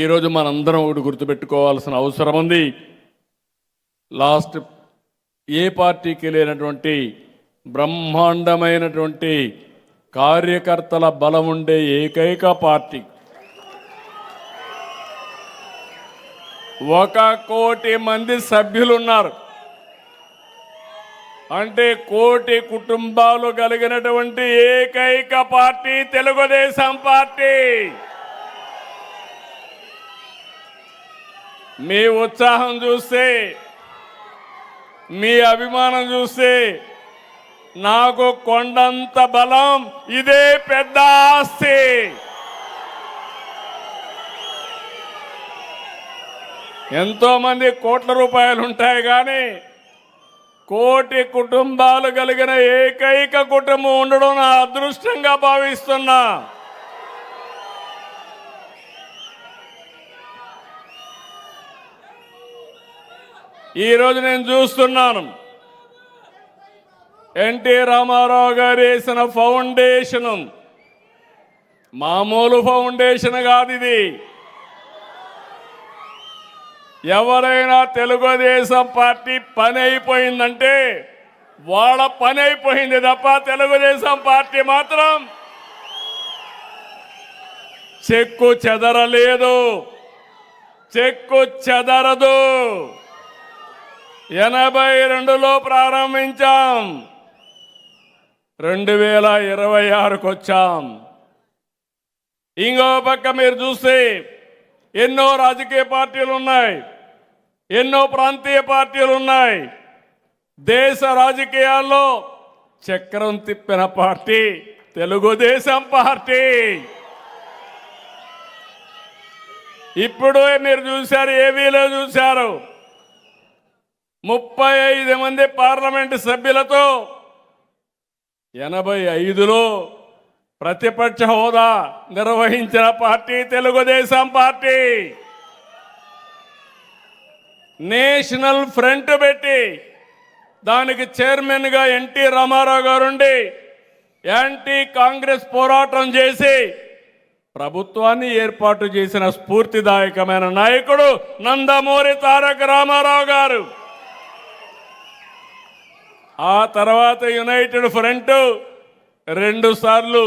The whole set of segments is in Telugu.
ఈరోజు మనందరం ఒకటి గుర్తుపెట్టుకోవాల్సిన అవసరం ఉంది. లాస్ట్ ఏ పార్టీకి లేనటువంటి బ్రహ్మాండమైనటువంటి కార్యకర్తల బలం ఉండే ఏకైక పార్టీ. ఒక కోటి మంది సభ్యులున్నారు. అంటే కోటి కుటుంబాలు కలిగినటువంటి ఏకైక పార్టీ తెలుగుదేశం పార్టీ. మీ ఉత్సాహం చూస్తే మీ అభిమానం చూస్తే నాకు కొండంత బలం ఇదే పెద్ద ఆస్తి. ఎంతోమంది కోట్ల రూపాయలు ఉంటాయి కానీ కోటి కుటుంబాలు కలిగిన ఏకైక కుటుంబం ఉండడం నా అదృష్టంగా భావిస్తున్నా. ఈరోజు నేను చూస్తున్నాను. ఎన్టీ రామారావు గారు వేసిన ఫౌండేషన్. మామూలు ఫౌండేషన్ కాదు ఇది. ఎవరైనా తెలుగుదేశం పార్టీ పని అయిపోయిందంటే వాళ్ళ పని అయిపోయింది తప్ప తెలుగుదేశం పార్టీ మాత్రం చెక్కు చెదరలేదు. చెక్కు చెదరదు. ఎనభై రెండులో ప్రారంభించాం. రెండు వేల ఇరవై ఆరుకు వచ్చాం ఇంకో పక్క మీరు చూస్తే ఎన్నో రాజకీయ పార్టీలు ఉన్నాయి ఎన్నో ప్రాంతీయ పార్టీలు ఉన్నాయి దేశ రాజకీయాల్లో చక్రం తిప్పిన పార్టీ తెలుగుదేశం పార్టీ. ఇప్పుడు మీరు చూశారు ఏవీలో చూశారు. ముప్పై ఐదు మంది పార్లమెంటు సభ్యులతో ఎనభై ఐదులో ప్రతిపక్ష హోదా నిర్వహించిన party Telugu Desam party. National Front పెట్టి దానికి చైర్మన్గా ఎన్టీ రామారావు గారుండి యాంటీ కాంగ్రెస్ పోరాటం చేసి ప్రభుత్వాన్ని ఏర్పాటు చేసిన స్ఫూర్తిదాయకమైన నాయకుడు నందమూరి తారక రామారావు గారు. ఆ తర్వాత యునైటెడ్ ఫ్రంట్ రెండు సార్లు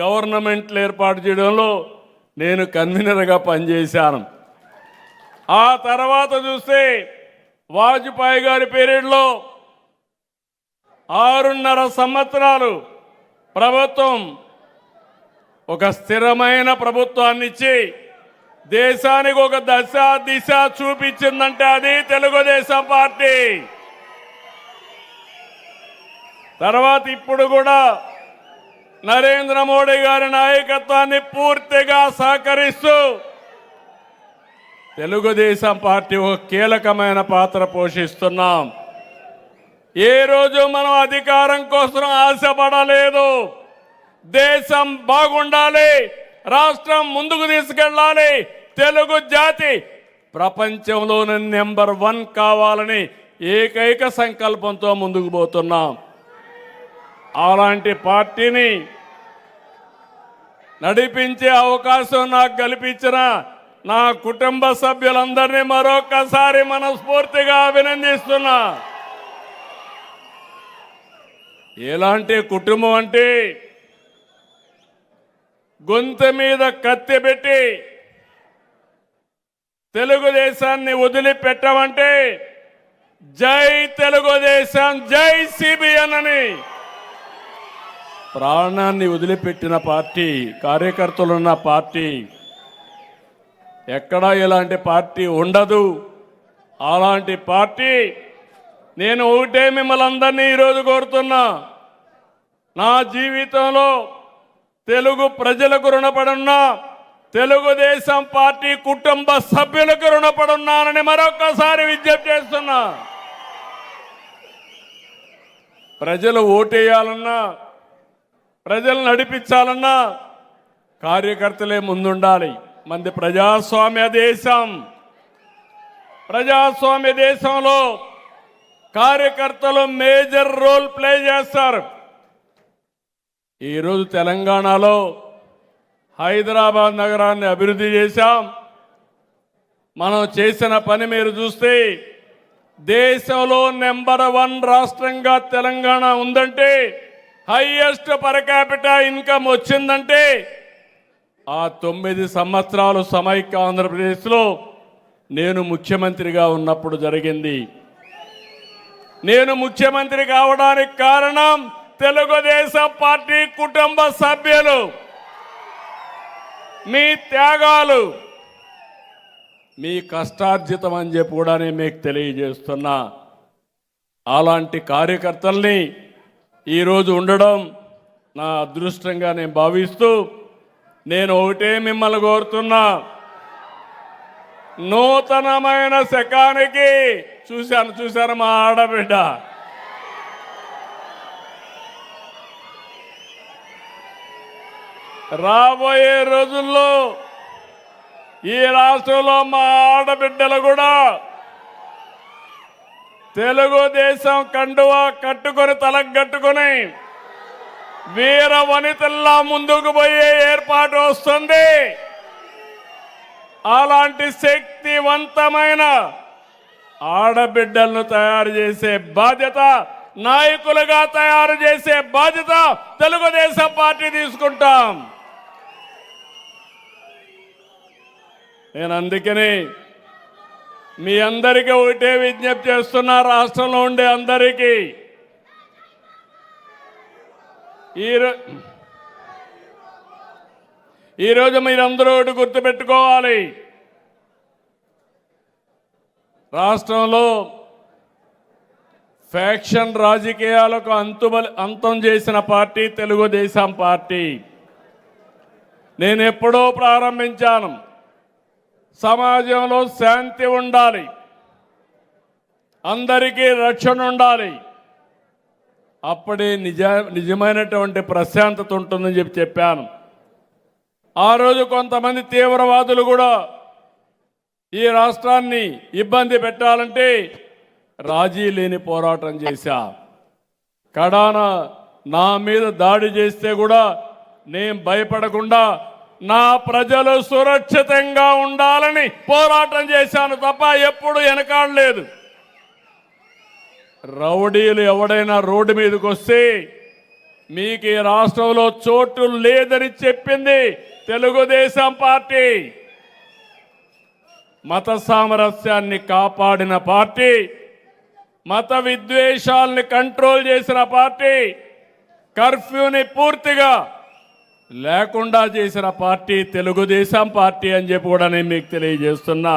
గవర్నమెంట్లు ఏర్పాటు చేయడంలో నేను కన్వీనర్గా పనిచేశాను. ఆ తర్వాత చూస్తే వాజ్పేయి గారి పీరియడ్లో ఆరున్నర సంవత్సరాలు ప్రభుత్వం ఒక స్థిరమైన ప్రభుత్వాన్ని ఇచ్చి దేశానికి ఒక దశ దిశ చూపించిందంటే అది తెలుగుదేశం పార్టీ. తర్వాత ఇప్పుడు కూడా నరేంద్ర మోడీ గారి నాయకత్వాన్ని పూర్తిగా సహకరిస్తూ తెలుగుదేశం పార్టీ ఒక కీలకమైన పాత్ర పోషిస్తున్నాం. ఏ రోజు మనం అధికారం కోసం ఆశపడలేదు. దేశం బాగుండాలి. రాష్ట్రం ముందుకు తీసుకెళ్ళాలి. తెలుగు జాతి ప్రపంచంలోనే నెంబర్ వన్ కావాలని ఏకైక సంకల్పంతో ముందుకు పోతున్నాం. అలాంటి పార్టీని నడిపించే అవకాశం నాకు కల్పించిన నా కుటుంబ సభ్యులందరినీ మరొకసారి మనస్ఫూర్తిగా అభినందిస్తున్నా. ఎలాంటి కుటుంబం అంటే గొంతు మీద కత్తి పెట్టి తెలుగుదేశాన్ని వదిలిపెట్టమంటే జై తెలుగుదేశం జై సిబిఎన్ అని ప్రాణాన్ని వదిలిపెట్టిన పార్టీ కార్యకర్తలున్న పార్టీ ఎక్కడా ఇలాంటి పార్టీ ఉండదు. అలాంటి పార్టీ నేను ఒకటే మిమ్మల్ని అందరినీ ఈరోజు కోరుతున్నా. నా జీవితంలో తెలుగు ప్రజలకు రుణపడున్నా తెలుగుదేశం పార్టీ కుటుంబ సభ్యులకు రుణపడున్నానని మరొకసారి విజ్ఞప్తి చేస్తున్నా. ప్రజలు ఓటేయాలన్నా ప్రజలు నడిపించాలన్నా కార్యకర్తలే ముందుండాలి. మంది ప్రజాస్వామ్య దేశం. ప్రజాస్వామ్య దేశంలో కార్యకర్తలు మేజర్ రోల్ ప్లే చేస్తారు. ఈరోజు తెలంగాణలో హైదరాబాద్ నగరాన్ని అభివృద్ధి చేశాం. మనం చేసిన పని మీరు చూస్తే దేశంలో నెంబర్ వన్ రాష్ట్రంగా తెలంగాణ ఉందంటే హైయెస్ట్ పర్ క్యాపిటల్ ఇన్కమ్ వచ్చిందంటే ఆ తొమ్మిది సంవత్సరాలు సమైక్య ఆంధ్రప్రదేశ్లో నేను ముఖ్యమంత్రిగా ఉన్నప్పుడు జరిగింది. నేను ముఖ్యమంత్రి కావడానికి కారణం తెలుగుదేశం పార్టీ కుటుంబ సభ్యులు. మీ త్యాగాలు మీ కష్టార్జితం అని చెప్పి కూడా నేను మీకు తెలియజేస్తున్నా. అలాంటి కార్యకర్తల్ని ఈరోజు ఉండడం నా అదృష్టంగా నేను భావిస్తూ నేను ఒకటే మిమ్మల్ని కోరుతున్నా. నూతనమైన శకానికి చూశాను చూశాను మా ఆడబిడ్డ? రాబోయే రోజుల్లో ఈ రాష్ట్రంలో మా ఆడబిడ్డలు కూడా తెలుగుదేశం కండువా కట్టుకొని తలగట్టుకొని వీర వనితల్లా ముందుకు పోయే ఏర్పాటు వస్తుంది. అలాంటి శక్తివంతమైన ఆడబిడ్డలను తయారు చేసే బాధ్యత నాయకులుగా తయారు చేసే బాధ్యత తెలుగుదేశం పార్టీ తీసుకుంటాం. నేను అందుకని మీ అందరికీ ఒకటే విజ్ఞప్తి చేస్తున్నా రాష్ట్రంలో ఉండే అందరికీ. ఈరో ఈరోజు మీరందరూ ఒకటి గుర్తుపెట్టుకోవాలి. రాష్ట్రంలో ఫ్యాక్షన్ రాజకీయాలకు అంతుబలి అంతం చేసిన పార్టీ తెలుగుదేశం పార్టీ. నేను ఎప్పుడో ప్రారంభించాను. సమాజంలో శాంతి ఉండాలి. అందరికీ రక్షణ ఉండాలి. అప్పుడే నిజ నిజమైనటువంటి ప్రశాంతత ఉంటుందని చెప్పి చెప్పాను. ఆ రోజు కొంతమంది తీవ్రవాదులు కూడా ఈ రాష్ట్రాన్ని ఇబ్బంది పెట్టాలంటే రాజీ లేని పోరాటం చేశా. కడాన నా మీద దాడి చేస్తే కూడా నేను భయపడకుండా నా ప్రజలు సురక్షితంగా ఉండాలని పోరాటం చేశాను తప్ప ఎప్పుడు వెనకాడలేదు. రౌడీలు ఎవడైనా రోడ్డు మీదకి వస్తే మీకు ఈ రాష్ట్రంలో చోటు లేదని చెప్పింది తెలుగుదేశం పార్టీ. మత సామరస్యాన్ని కాపాడిన పార్టీ మత విద్వేషాల్ని కంట్రోల్ చేసిన పార్టీ కర్ఫ్యూని పూర్తిగా లేకుండా చేసిన పార్టీ తెలుగుదేశం పార్టీ అని చెప్పి కూడా నేను మీకు తెలియజేస్తున్నా.